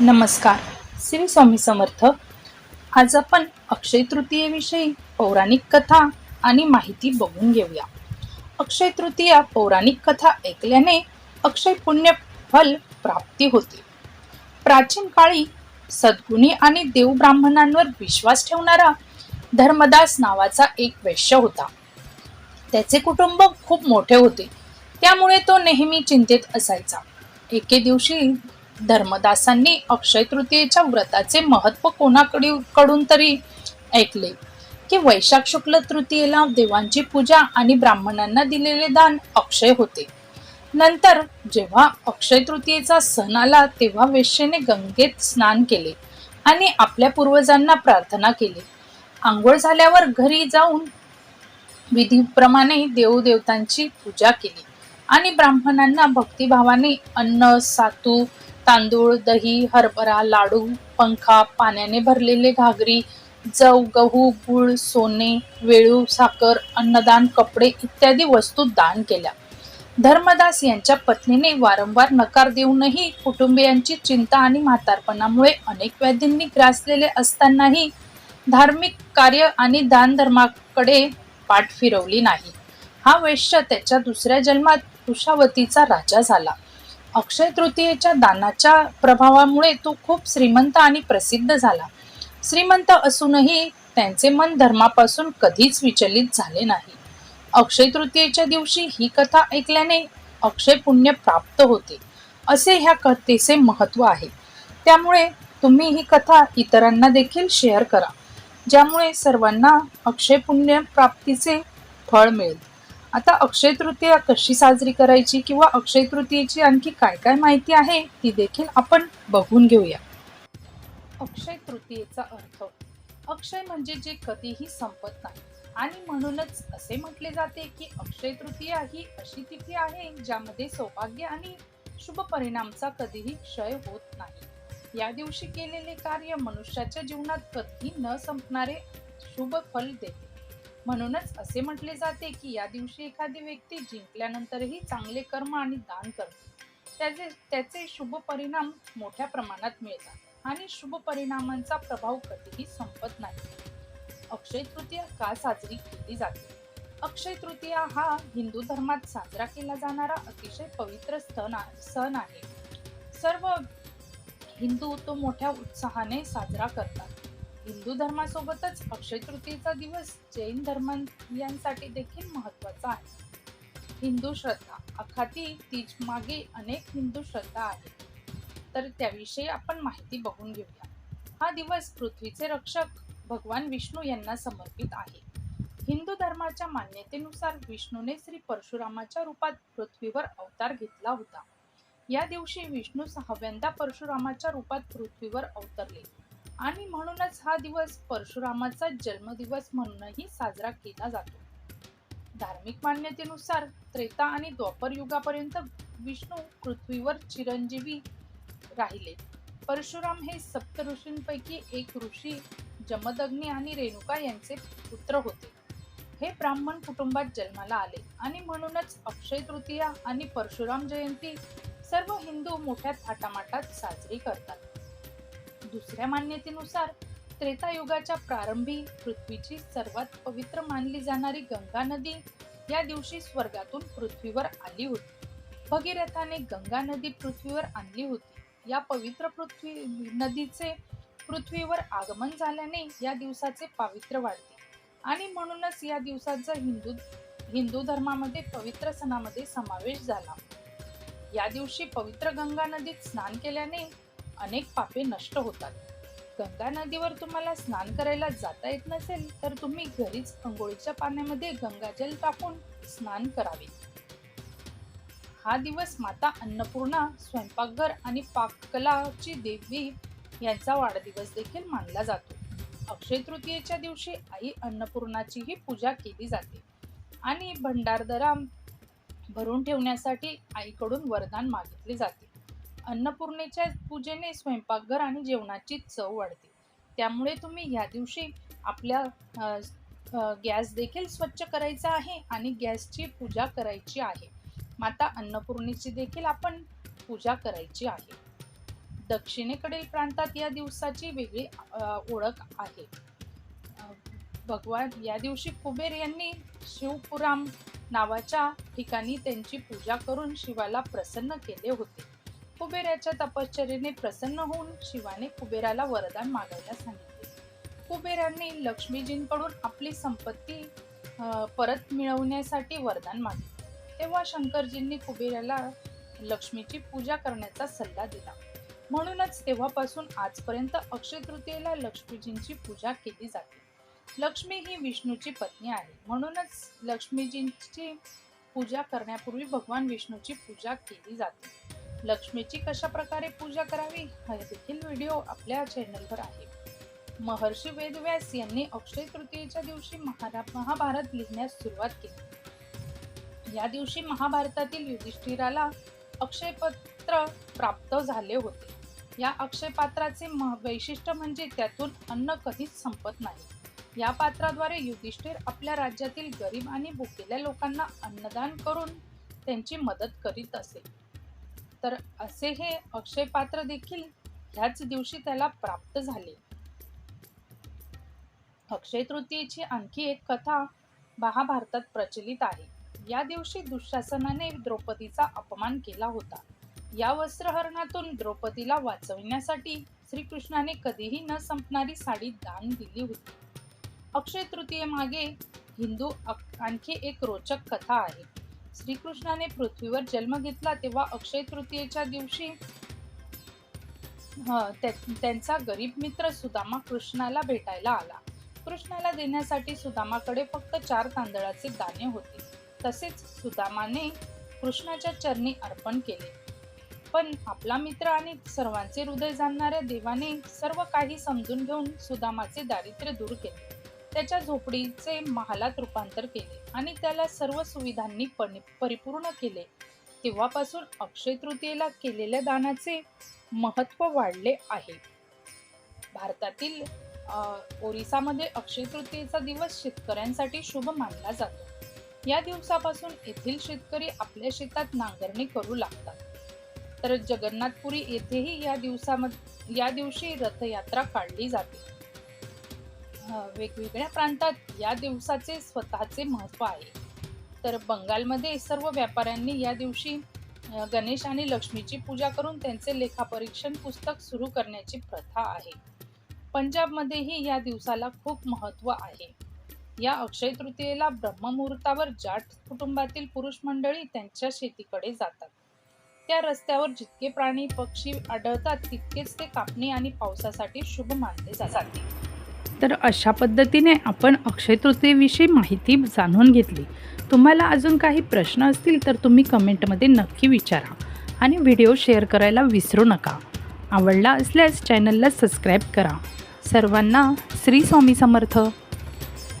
नमस्कार. श्री स्वामी समर्थ. आज आपण अक्षय तृतीयेविषयी पौराणिक कथा आणि माहिती बघून घेऊया. अक्षय तृतीया पौराणिक कथा ऐकल्याने अक्षय पुण्य फल प्राप्ती होते. प्राचीन काळी सद्गुणी आणि देव ब्राह्मणांवर विश्वास ठेवणारा धर्मदास नावाचा एक वैश्य होता. त्याचे कुटुंब खूप मोठे होते. त्यामुळे तो नेहमी चिंतेत असायचा. एके दिवशी धर्मदासांनी अक्षय तृतीयेच्या व्रताचे महत्त्व कोणाकडे कडून तरी ऐकले? की वैशाख शुक्ल तृतीयेला देवांची पूजा आणि ब्राह्मणांना दिलेले दान अक्षय होते. नंतर जेव्हा अक्षय तृतीयेचा सण आला तेव्हा वेश्येने गंगेत स्नान केले आणि आपल्या पूर्वजांना प्रार्थना केली. आंघोळ झाल्यावर घरी जाऊन विधीप्रमाणे देवदेवतांची पूजा केली आणि ब्राह्मणांना भक्तिभावाने अन्न सातू तांदूळ दही हरभरा लाडू पंखा पाण्याने भरलेले घागरी जव गहू गुळ सोने वेळू साखर अन्नदान कपडे इत्यादी वस्तू दान केल्या. धर्मदास यांच्या पत्नीने वारंवार नकार देऊनही कुटुंबियांची चिंता आणि म्हातारपणामुळे अनेक व्याधींनी ग्रासलेले असतानाही धार्मिक कार्य आणि दानधर्माकडे पाठ फिरवली नाही. हा वैश्य त्याच्या दुसऱ्या जन्मात कुशावतीचा राजा झाला. अक्षय तृतीयेच्या दानाच्या प्रभावामुळे तो खूप श्रीमंत आणि प्रसिद्ध झाला. श्रीमंत असूनही त्यांचे मन धर्मापासून कधीच विचलित झाले नाही. अक्षय तृतीयेच्या दिवशी ही कथा ऐकल्याने अक्षय पुण्य प्राप्त होते असे ह्या कथेचे महत्त्व आहे. त्यामुळे तुम्ही ही कथा इतरांना देखील शेअर करा ज्यामुळे सर्वांना अक्षय पुण्य प्राप्तीचे फळ मिळेल. आता अक्षय तृतीया कशी साजरी करायची किंवा अक्षय तृतीयेची आणखी काय काय माहिती आहे ती देखील आपण बघून घेऊया. अक्षय तृतीयेचा अर्थ अक्षय म्हणजे जे कधीही संपत नाही. आणि म्हणूनच असे म्हटले जाते की अक्षय तृतीया ही अशी तिथी आहे ज्यामध्ये सौभाग्य आणि शुभ परिणामचा कधीही क्षय होत नाही. या दिवशी केलेले कार्य मनुष्याच्या जीवनात कधी न संपणारे शुभ फल देते. म्हणूनच असे म्हटले जाते की या दिवशी एखादी व्यक्ती जिंकल्यानंतरही चांगले कर्म आणि दान करते. त्याचे त्याचे शुभ परिणाम मोठ्या प्रमाणात मिळतात आणि शुभ परिणामांचा प्रभाव कधीही संपत नाही. अक्षय तृतीया का साजरी केली जाते? अक्षय तृतीया हा हिंदू धर्मात साजरा केला जाणारा अतिशय पवित्र सण सण आहे. सर्व हिंदू तो मोठ्या उत्साहाने साजरा करतात. हिंदू धर्मासोबतच अक्षय तृतीयेचा दिवस जैन धर्मीयांसाठी देखील महत्त्वाचा आहे. हिंदू श्रद्धा अखाती तीज मागे अनेक हिंदू श्रद्धा आहेत. तर त्याविषयी आपण माहिती बघून घेऊया. हा दिवस पृथ्वीचे रक्षक भगवान विष्णू यांना समर्पित आहे. हिंदू धर्माच्या मान्यतेनुसार विष्णूने श्री परशुरामाच्या रूपात पृथ्वीवर अवतार घेतला होता. या दिवशी विष्णू सहाव्यांदा परशुरामाच्या रूपात पृथ्वीवर अवतरले. आणि म्हणूनच हा दिवस परशुरामाचा जन्मदिवस म्हणूनही साजरा केला जातो. धार्मिक मान्यतेनुसार त्रेता आणि द्वापर युगापर्यंत विष्णू पृथ्वीवर चिरंजीवी राहिले. परशुराम हे सप्त ऋषींपैकी एक ऋषी जमदग्नी आणि रेणुका यांचे पुत्र होते. हे ब्राह्मण कुटुंबात जन्माला आले आणि म्हणूनच अक्षय तृतीया आणि परशुराम जयंती सर्व हिंदू मोठ्या थाटामाटात साजरी करतात. दुसऱ्या मान्यतेनुसार त्रेतायुगाच्या प्रारंभी पृथ्वीची सर्वात पवित्र मानली जाणारी गंगा नदी या दिवशी स्वर्गातून पृथ्वीवर आली होती. भगीरथाने गंगा नदी पृथ्वीवर आणली होती. या पवित्र पृथ्वी नदीचे पृथ्वीवर आगमन झाल्याने या दिवसाचे पावित्र्य वाढते. आणि म्हणूनच या दिवसाचा हिंदू हिंदू धर्मामध्ये पवित्र सणामध्ये समावेश झाला. या दिवशी पवित्र गंगा नदीत स्नान केल्याने अनेक पापे नष्ट होतात. गंगा नदीवर तुम्हाला स्नान करायला जाता येत नसेल तर तुम्ही घरीच अंघोळीच्या पाण्यामध्ये गंगाजल टाकून स्नान करावे. हा दिवस माता अन्नपूर्णा स्वयंपाकघर आणि पाककलाची देवी यांचा वाढदिवस देखील मानला जातो. अक्षय तृतीयेच्या दिवशी आई अन्नपूर्णाचीही पूजा केली जाते आणि भंडारदरा भरून ठेवण्यासाठी आईकडून वरदान मागितले जाते. अन्नपूर्णेच्या पूजेने स्वयंपाकघर आणि जेवणाची चव वाढते. त्यामुळे तुम्ही ह्या दिवशी आपल्या गॅस देखील स्वच्छ करायचा आहे आणि गॅसची पूजा करायची आहे. माता अन्नपूर्णेची देखील आपण पूजा करायची आहे. दक्षिणेकडील प्रांतात या दिवसाची वेगळी ओळख आहे. भगवान या दिवशी कुबेर यांनी शिवपुराम नावाच्या ठिकाणी त्यांची पूजा करून शिवाला प्रसन्न केले होते. कुबेराच्या तपश्चर्येने प्रसन्न होऊन शिवाने कुबेराला वरदान मागायला सांगितले. कुबेरांनी लक्ष्मीजींकडून आपली संपत्ती परत मिळवण्यासाठी वरदान मागितले. तेव्हा शंकरजींनी कुबेराला लक्ष्मीची पूजा करण्याचा सल्ला दिला. म्हणूनच तेव्हापासून आजपर्यंत अक्षय तृतीयेला लक्ष्मीजींची पूजा केली जाते. लक्ष्मी ही विष्णूची पत्नी आहे. म्हणूनच लक्ष्मीजींची पूजा करण्यापूर्वी भगवान विष्णूची पूजा केली जाते. लक्ष्मीची कशा प्रकारे पूजा करावी हा देखील व्हिडिओ आपल्या चॅनलवर आहे. महर्षी वेदव्यास यांनी अक्षय तृतीयेच्या दिवशी महाभारत लिहिण्यास सुरुवात केली. या दिवशी महाभारतातील युधिष्ठिराला अक्षयपत्र प्राप्त झाले होते. या अक्षय पात्राचे वैशिष्ट्य म्हणजे त्यातून अन्न कधीच संपत नाही. या पात्राद्वारे युधिष्ठिर आपल्या राज्यातील गरीब आणि भुकेल्या लोकांना अन्नदान करून त्यांची मदत करीत असे. तर असे हे अक्षयपात्र देखील ह्याच दिवशी त्याला प्राप्त झाले. अक्षय तृतीयेची आणखी एक कथा महाभारतात प्रचलित आहे. या दिवशी दुःशासनाने द्रौपदीचा अपमान केला होता. या वस्त्रहरणातून द्रौपदीला वाचविण्यासाठी श्रीकृष्णाने कधीही न संपणारी साडी दान दिली होती. अक्षय तृतीयेमागे हिंदू आणखी एक रोचक कथा आहे. श्रीकृष्णाने पृथ्वीवर जन्म घेतला तेव्हा अक्षय तृतीयेच्या दिवशी ह, त्या- त्यांचा गरीब मित्र सुदामा कृष्णाला भेटायला आला. कृष्णाला देण्यासाठी सुदामाकडे फक्त चार तांदळाचे दाणे होते. तसेच सुदामाने कृष्णाच्या चरणी अर्पण केले. पण आपला मित्र आणि सर्वांचे हृदय जाणणाऱ्या देवाने सर्व काही समजून घेऊन सुदामाचे दारिद्र्य दूर केले. त्याच्या झोपडीचे महालात रूपांतर केले आणि त्याला सर्व सुविधांनी परिपूर्ण केले. तेव्हापासून अक्षय तृतीयेला केलेल्या दानाचे महत्त्व वाढले आहे. भारतातील ओरिसामध्ये अक्षय तृतीयेचा दिवस शेतकऱ्यांसाठी शुभ मानला जातो. या दिवसापासून येथील शेतकरी आपल्या शेतात नांगरणी करू लागतात. तर जगन्नाथपुरी येथेही या दिवसामध्ये या दिवशी रथयात्रा काढली जाते. वेगवेगळ्या प्रांतात या दिवसाचे स्वतःचे महत्त्व आहे. तर बंगालमध्ये सर्व व्यापाऱ्यांनी या दिवशी गणेश आणि लक्ष्मीची पूजा करून त्यांचे लेखापरीक्षण पुस्तक सुरू करण्याची प्रथा आहे. पंजाबमध्येही या दिवसाला खूप महत्त्व आहे. या अक्षय तृतीयेला ब्रह्ममुहूर्तावर जाट कुटुंबातील पुरुष मंडळी त्यांच्या शेतीकडे जातात. त्या रस्त्यावर जितके प्राणी पक्षी आढळतात तितकेच ते कापणी आणि पावसासाठी शुभ मानले जातात. तर अशा पद्धतीने आपण अक्षय तृतीयेविषयी माहिती जाणून घेतली. तुम्हाला अजून काही प्रश्न असतील तर तुम्ही कमेंटमध्ये नक्की विचारा आणि व्हिडिओ शेअर करायला विसरू नका. आवडला असल्यास चॅनलला सबस्क्राईब करा. सर्वांना श्री स्वामी समर्थ.